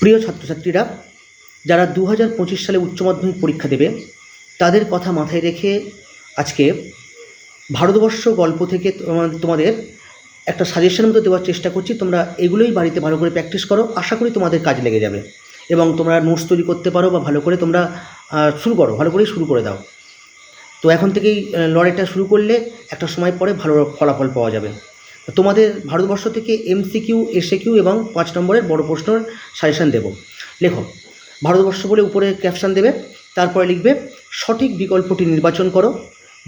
প্রিয় ছাত্রছাত্রীরা, যারা দু হাজার পঁচিশ সালে উচ্চ মাধ্যমিক পরীক্ষা দেবে, তাদের কথা মাথায় রেখে আজকে ভারতবর্ষ গল্প থেকে তোমা- তোমাদের একটা সাজেশন মতো দেওয়ার চেষ্টা করছি। তোমরা এগুলোই বাড়িতে ভালো করে প্র্যাকটিস করো। আশা করি তোমাদের কাজ লেগে যাবে এবং তোমরা নোটস তৈরি করতে পারো বা ভালো করে তোমরা শুরু করো, ভালো করেই শুরু করে দাও। তো এখন থেকেই লড়াইটা শুরু করলে একটা সময় পরে ভালো ফলাফল পাওয়া যাবে। তোমাদের ভারতবর্ষ থেকে এমসিকিউ এসএকিউ এবং পাঁচ নম্বরের বড় প্রশ্নের সাজেশান দেব। লেখো, ভারতবর্ষ বলে উপরে ক্যাপশন দেবে, তারপরে লিখবে, সঠিক বিকল্পটি নির্বাচন করো।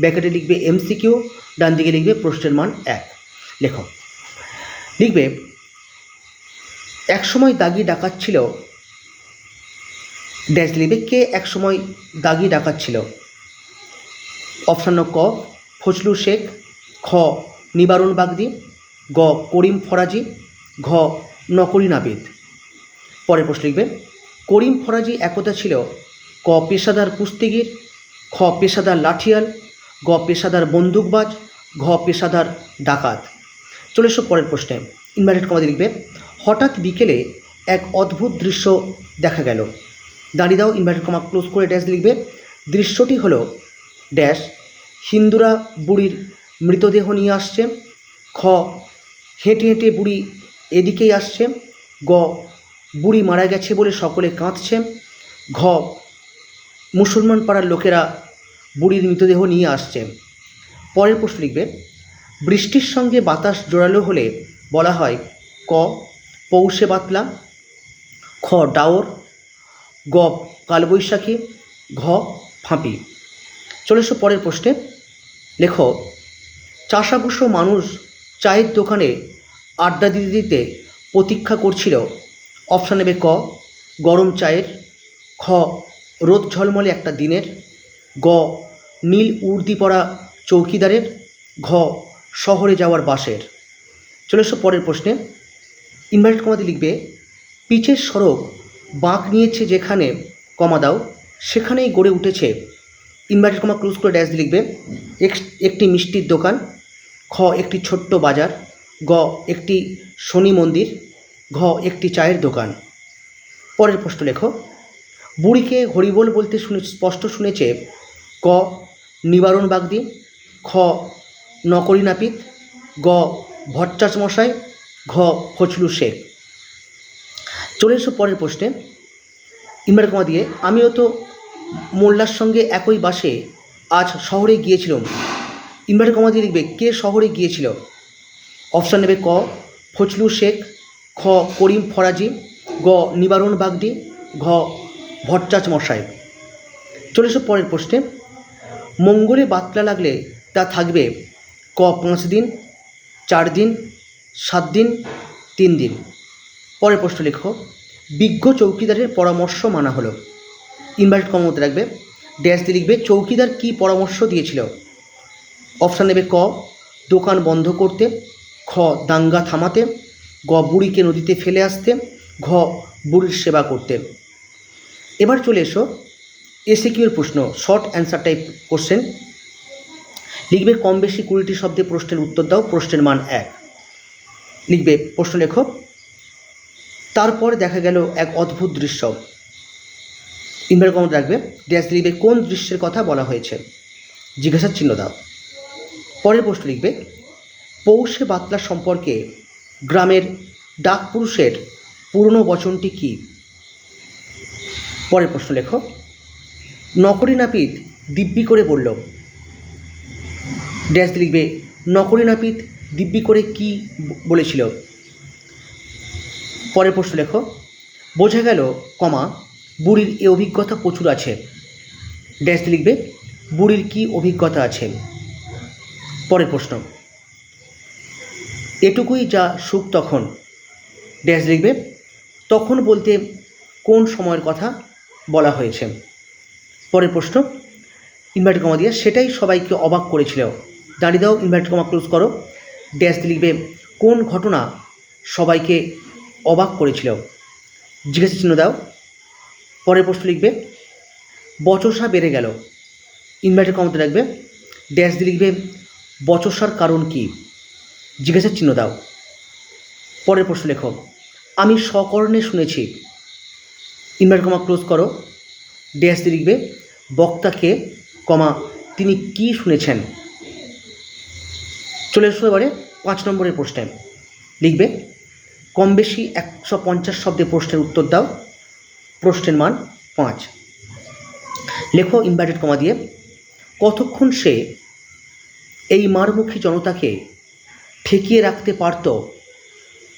ব্যাকেটে লিখবে এমসিকিউ ডান দিকে লিখবে প্রশ্নের মান এক। লেখো, লিখবে, একসময় দাগি ডাকাত ছিল। ড্যাশ লিখবে, কে একসময় দাগি ডাকাত ছিল? অপশান ক ফজলু শেখ, খ, নিবারণ বাগদি। গ, করিম ফরাজি, ঘ, নকরি নাবিদ। পরের প্রশ্ন লিখবে করিম ফরাজি একতা ছিল ক, পেশাদার কুস্তিগির, খ, পেশাদার লাঠিয়াল, গ, পেশাদার বন্দুকবাজ, ঘ, পেশাদার ডাকাত। চলে এসো পরের প্রশ্নে, ইনভার্টেড কমাদি লিখবে, হঠাৎ বিকেলে এক অদ্ভুত দৃশ্য দেখা গেল। দাঁড়িয়ে দাও, ইনভার্টেড কমা ক্লোজ করে ড্যাশ লিখবে, দৃশ্যটি হলো ড্যাশ, হিন্দুরা বুড়ির মৃতদেহ নিয়ে আসছে, খ হেঁটে হেঁটে বুড়ি এদিকেই আসছে। গ, বুড়ি মারা গেছে বলে সকলে কাঁদছে। ঘ, মুসলমান পাড়ার লোকেরা বুড়ির মৃতদেহ নিয়ে আসছে। পরের প্রশ্ন লিখবে, বৃষ্টির সঙ্গে বাতাস জোরালো হলে বলা হয়, ক, পৌষে বাতলা, খ, ডাওর, গ, কালবৈশাখী, ঘ, ফাঁপি। চলে এসো পরের প্রশ্নে। লেখ, চাষাভুষো মানুষ চায়ের দোকানে আড্ডা দিতে দিতে প্রতীক্ষা করছিল। অপশান নেবে ক, গরম চায়ের, খ, রোদ ঝলমলে একটা দিনের, গ, নীল উর্দি পরা চৌকিদারের, ঘ, শহরে যাওয়ার বাসের। চলে এসো পরের প্রশ্নে। ইনভার্টেড কমাতে লিখবে পিচের সড়ক বাঁক নিয়েছে যেখানে কমা দাও, সেখানেই গড়ে উঠেছে। ইনভার্টেড কমা ক্লোজ করে ড্যাশ লিখবে একটি মিষ্টির দোকান খ একটি ছোট্ট বাজার, গ একটি শনি মন্দির, ঘ একটি চায়ের দোকান। পরের প্রশ্ন লেখো। বুড়িকে হরিবোল বলতে শুনে স্পষ্ট শুনেছে ক নিবারণ বাগদি, খ নকরি নাপিত গ ভট্টাচ মশাই ঘ ফজলু শেখ। চলে এসো পরের প্রশ্নে। ইনভার্টার কমা দিয়ে, আমিও তো মোল্লার সঙ্গে একই বাসে আজ শহরে গিয়েছিলাম। ইনভার্টার কমা দিয়ে লিখবে, কে শহরে গিয়েছিল? অপশান নেবে ক, ফজলু শেখ, খ, করিম ফরাজি, গ, নিবারণ বাগদি, ঘ, ভট্টাচ মশাই। চলে এসো পরের প্রশ্নে। মঙ্গলে বাতলা লাগলে তা থাকবে ক, পাঁচ দিন, চার দিন, সাত দিন, তিন দিন। পরের প্রশ্ন লেখো। বিজ্ঞ চৌকিদারের পরামর্শ মানা হলো। ইনভার্টেড কম মধ্যে রাখবে ড্যাশ দিয়ে লিখবে, চৌকিদার কী পরামর্শ দিয়েছিল? অপশান নেবে ক, দোকান বন্ধ করতে, খ, দাঙ্গা থামাতে, গ, বুড়িকে নদীতে ফেলে আসতে, ঘ, বুড়ির সেবা করতে। এবার চলে এসো এসিকিউর প্রশ্ন শর্ট অ্যান্সার টাইপ কোশ্চেন লিখবে কম বেশি কুড়িটি শব্দে প্রশ্নের উত্তর দাও, প্রশ্নের মান এক। লিখবে, প্রশ্ন লেখো। তারপর দেখা গেল এক অদ্ভুত দৃশ্য। ইনভার কমেন্ট রাখবে, ড্যাশ লিখবে, কোন দৃশ্যের কথা বলা হয়েছে? জিজ্ঞাসার চিহ্ন দাও। পরের প্রশ্ন লিখবে, পৌষে বাতলা সম্পর্কে গ্রামের ডাক পুরুষের পুরনো বচনটি কী? পরের প্রশ্ন লেখো, নকরি নাপিত দিব্যি করে বলল। ড্যাশ লিখবে, নকরি নাপিত দিব্যি করে কি বলেছিল? পরের প্রশ্ন লেখো, বোঝা গেল, কমা, বুড়ির এ অভিজ্ঞতা প্রচুর আছে। ড্যাশ লিখবে, বুড়ির কি অভিজ্ঞতা আছে? পরের প্রশ্ন। এটুকুই যা সুখ তখন। ড্যাশ লিখবে, তখন বলতে কোন সময়ের কথা বলা হয়েছে? পরের প্রশ্ন, ইনভার্ট কমা দিয়ে। সেটাই সবাইকে অবাক করেছিল। দাঁড়িয়ে দাও, ইনভার্ট কমা ক্লোজ করো। ড্যাশ লিখবে, কোন ঘটনা সবাইকে অবাক করেছিল? জিজ্ঞাসা চিহ্ন দাও। পরের প্রশ্ন লিখবে, বচসা বেড়ে গেল। ইনভার্টের কমতে রাখবে ড্যাশ লিখবে বচসার কারণ কি? জিজ্ঞাসার চিহ্ন দাও। পরের প্রশ্ন লেখক আমি সকর্ণে শুনেছি। ইনভার্ট কমা ক্লোজ করো। দিয়ে লিখবে, বক্তাকে কমা তিনি কি শুনেছেন? চলে এসো এবারে পাঁচ নম্বরের প্রশ্নে। লিখবে, কম বেশি একশো পঞ্চাশ শব্দে প্রশ্নের উত্তর দাও। প্রশ্নের মান পাঁচ। লেখো ইনভার্টেড কমা দিয়ে, কতক্ষণ সে এই মারমুখী জনতাকে ঠেকিয়ে রাখতে পারত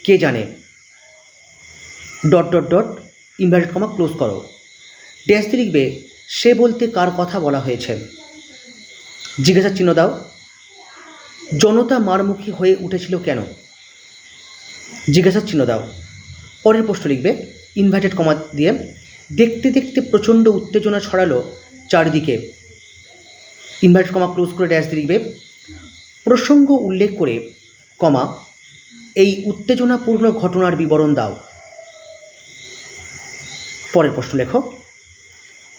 কে জানে? Dot dot dot inverted comma, close করো। ড্যাশ লিখবে, সে বলতে কার কথা বলা হয়েছে? জিজ্ঞাসা চিহ্ন দাও। জনতা মারমুখী হয়ে উঠেছিল কেন? জিজ্ঞাসার চিহ্ন দাও। পরের প্রশ্ন লিখবে ইনভার্টেড কমা দিয়ে দেখতে দেখতে প্রচণ্ড উত্তেজনা ছড়ালো চারিদিকে। ইনভার্টেড কমা, ক্লোজ করে ড্যাশ দিয়ে লিখবে প্রসঙ্গ উল্লেখ করে, কমা, এই উত্তেজনাপূর্ণ ঘটনার বিবরণ দাও। পরের প্রশ্ন লেখো,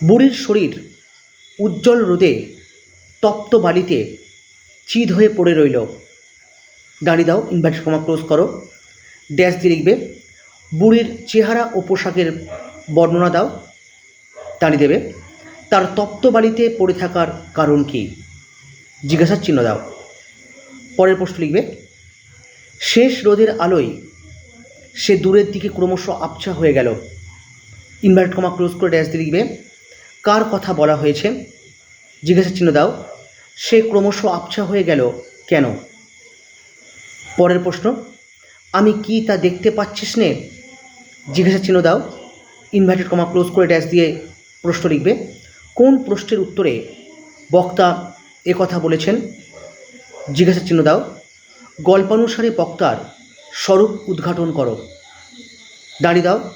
বুড়ির শরীর উজ্জ্বল রোদে তপ্ত বালিতে চিদ হয়ে পড়ে রইল। দাঁড়িয়ে দাও ইনভার্টেড কমা ক্লোজ করো। ড্যাশ দিয়ে লিখবে, বুড়ির চেহারা ও পোশাকের বর্ণনা দাও। দাঁড়িয়ে দেবে, তার তপ্ত বালিতে পড়ে থাকার কারণ কি? জিজ্ঞাসার চিহ্ন দাও। পরের প্রশ্ন লিখবে। শেষ রোদের আলোয় সে দূরের দিকে ক্রমশ আবছা হয়ে গেল। ইনভার্ট কমা ক্লোজ করে ড্যাশ দিয়ে লিখবে, কার কথা বলা হয়েছে? জিজ্ঞাসা চিহ্ন দাও। সে ক্রমশ আবছা হয়ে গেল কেন? পরের প্রশ্ন, আমি কি তা দেখতে পাচ্ছিস নে? জিজ্ঞাসা চিহ্ন দাও। ইনভার্টেড কমা ক্লোজ করে ড্যাশ দিয়ে প্রশ্ন লিখবে, কোন প্রশ্নের উত্তরে বক্তা কথা বলেছেন? জিজ্ঞাসা চিহ্ন দাও। গল্পানুসারে বক্তার স্বরূপ উদ্ঘাটন করো। দাঁড়িয়ে দাও।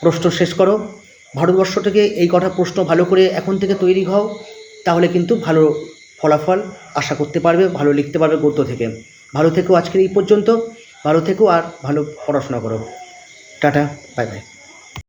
প্রশ্ন শেষ করো। ভারতবর্ষ থেকে এই কটা প্রশ্ন ভালো করে এখন থেকে তৈরি হও, তাহলে কিন্তু ভালো ফলাফল আশা করতে পারবে, ভালো লিখতে পারবে গদ্য থেকে। ভালো থেকেও আজকের এই পর্যন্ত। ভালো থেকেও আর ভালো পড়াশোনা করো। Ta-ta, bye bye.